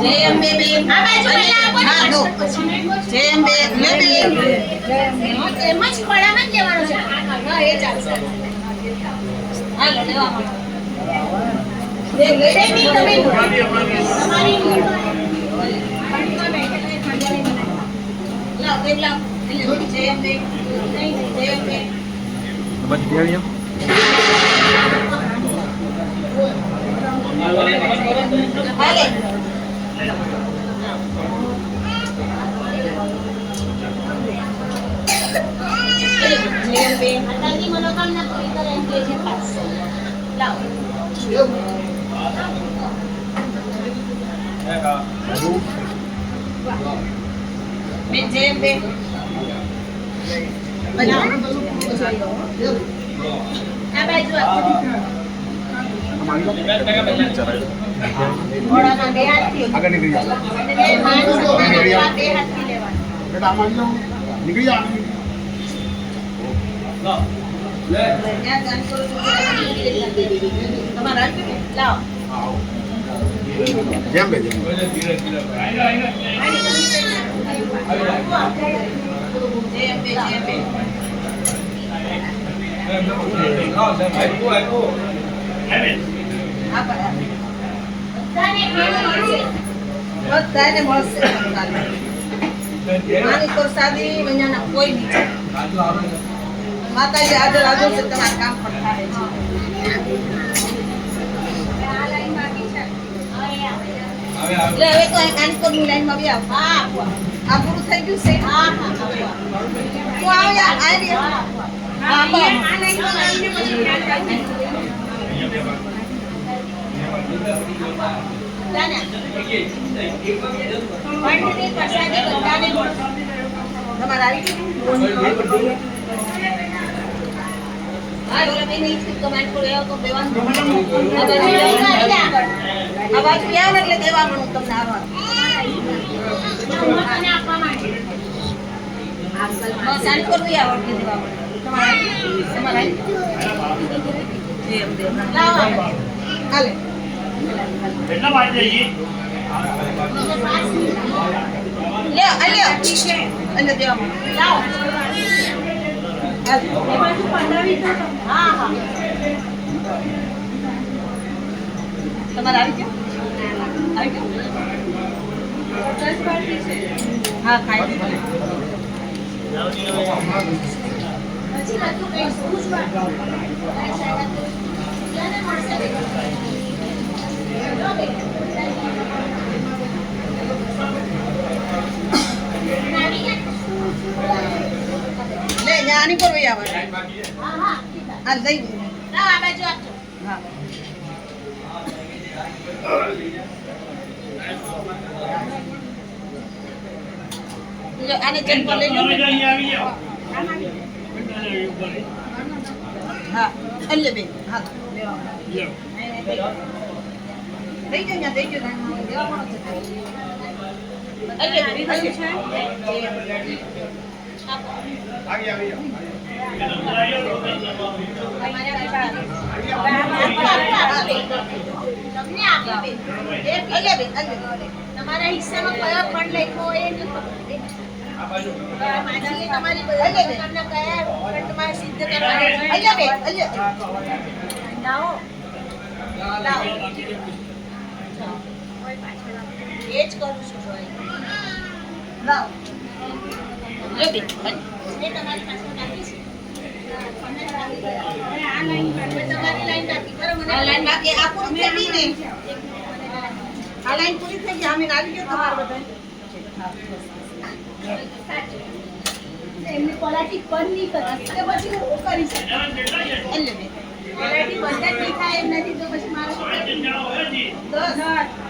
જય અંબે. બેન હા દો જય અંબે. લે બેન એમ જ ખોળામાં જ લેવાનું છે. હા, એ ચાલશે. હા લેવા લે મનોકામના પૂરી કરે છે લાવ બેન જય અંબે આ બાજુ આવો. ઘોડાના બે હાથથી આગળ નીકળી જાઓ અને બે માણસ અને બે હાથથી લેવાનું બેટા આમાં આવી જાઓ નીકળી જાઓ ત્યાં ગાન કરો છો તમારા હાથ ને? લાવ જેમ બે જેમ જય અંબે જય અંબે હા બરાબર બધાને ખાવાનું મળશે. બધાને મળશે માની તો સાદી મહિનાના કોઈ નહીં માતાજી હાજર હાજર છે તમારા કામ પણ થાય એટલે હવે તો અહીં કાનપુરની લાઈનમાં બી આવો. હા આપો. આ પૂરું થઈ ગયું છે હા હા આપો. હું આવું યાર આવી રહ્યો. હા આપો. આ લાઈનમાં આવીને પછી ખ્યાલ રાખજો. જાને. પંડની પ્રસાદી બધાને મળશે. તમારે આવી ગયું? હા ઓલા બેન ઈ જ કમાન્ડ પર એવો તો દેવાનું આ બાજુ અહીં આવો. આગળ. આ બાજુ આવો ને એટલે દેવાનું હું તમને આવવાનું કેટલા વાગે જઈએ લ્યો, આ લ્યો. અને દેવા પડે. લાવો. તમારે આવી ગયો? આવી ગયો? હા, ખાઈ પછી બધું કહીશું. પૂછવા. બધાને મળશે. લો બેટા. આવી ગયા? આની પર વહી આવવાનું. હા. લાવો, આ બાજુ આપજો. હા. આને ચંપલ લઈ લો. હા, અલ્લે બેન. હા. દઈ ન્યા દઈ જાઓ, દેવા પણ છે. અલ્લે બેન, અલ્લે. આવી આવી જાઓ તમને આપો બેન. એક અલ્લે બેન, અલ્લે બેન. તમારા હિસ્સામાં કયો ફંડ લખ્યો હોય એ નહીં ખબર. આ માજીએ તમારી અલ્લે બેન. તમને કયા ફંડમાં સિદ્ધ કરવાનો છે? અલ્લે બેન, અલ્લે. લાવો. લાવો. એ જ કરું છું ડ્રોઈંગ. લાવો. લે બેન, લાઈન પર તમારી લાઈન બાકી આ લાઈન બાકી આ પૂરી થઈ ગઈ ને? આ લાઈન પૂરી થઈ ગઈ આમીન આવી ગયો તમારે બધા એમની ક્વોલિટી પણ નહીં કરતી તો પછી હું કરી શકું? એટલે ક્વોલિટી બંધ જ નહીં થાય એમ નથી તો પછી મારે દસ.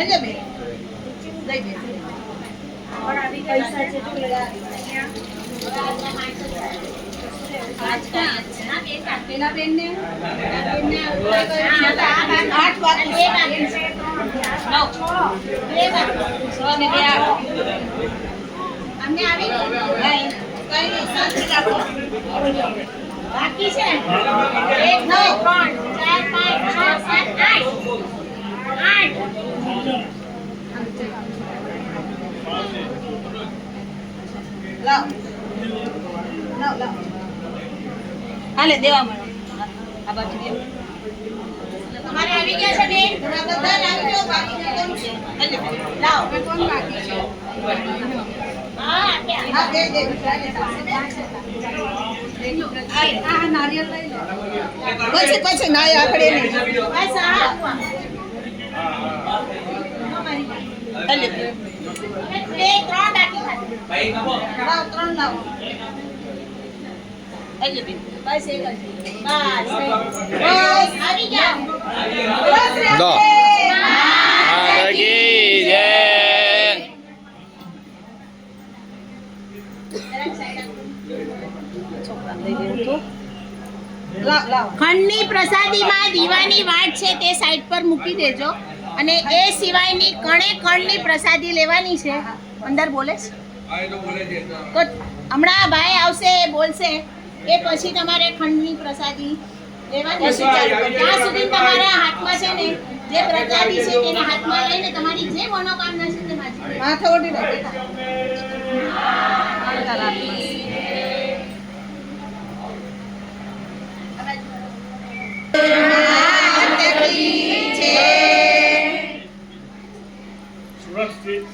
અલ્લે બેન લઈ બેન પૈસા છે તો લઈ આવ્યા. પાંચ કાંઈ જ છે હા, બે સાથે. પેલા બેનને આઠ આઠ બાકી બે છે. બાકી છે. નવ. બે બાકી. છ ને બે આઠ. અમને આવી ગયું. નહીં. કઈ નહીં, શાંતિ રાખો. બાકી છે એક બે ત્રણ ચાર પાંચ છ સાત આઠ હાલે દેવા મળો આ બાજુ બે. તમારે આવી ગયા છે બેન તમે બધા લાવજો, બાકીના કોણ છે? હાલે. લાવ. કોણ બાકી છે? હા આપ્યા. હા, દે, દે. આ- આ નારિયેળ લઈ લો. પછી પછી ના આખડે નહીં બસ આ આપવા. હાલે. બે ત્રણ બાકી ખાલી. લાવ, ત્રણ લાવો. બેન. બસ એક જ. બસ બસ. આવી ગયા બસ રે દો. આપણે. કી જય લાવ, લાવ. ખંડની પ્રસાદીમાં દીવાની વાટ છે તે સાઈડ પર મૂકી દેજો અને એ સિવાયની કણે કણની પ્રસાદી લેવાની છે અંદર બોલે છે? તો હમણાં ભાઈ આવશે બોલશે એ પછી તમારે ખંડની પ્રસાદી લેવાની છે ત્યાં સુધી તમારા હાથમાં છે ને જે પ્રસાદી છે તેને હાથમાં લઈને તમારી જે મનોકામના છે તે માજી માથે ઓઢી લો બેટા. સુરત સ્થિત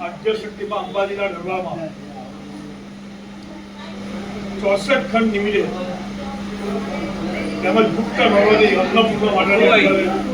આદ્યશક્તિમાં અંબાજીના દરબારમાં ચોસઠ ખંડ નિમિત્તે તેમજ ગુપ્ત ભગવતી અન્નપૂર્ણા માટેની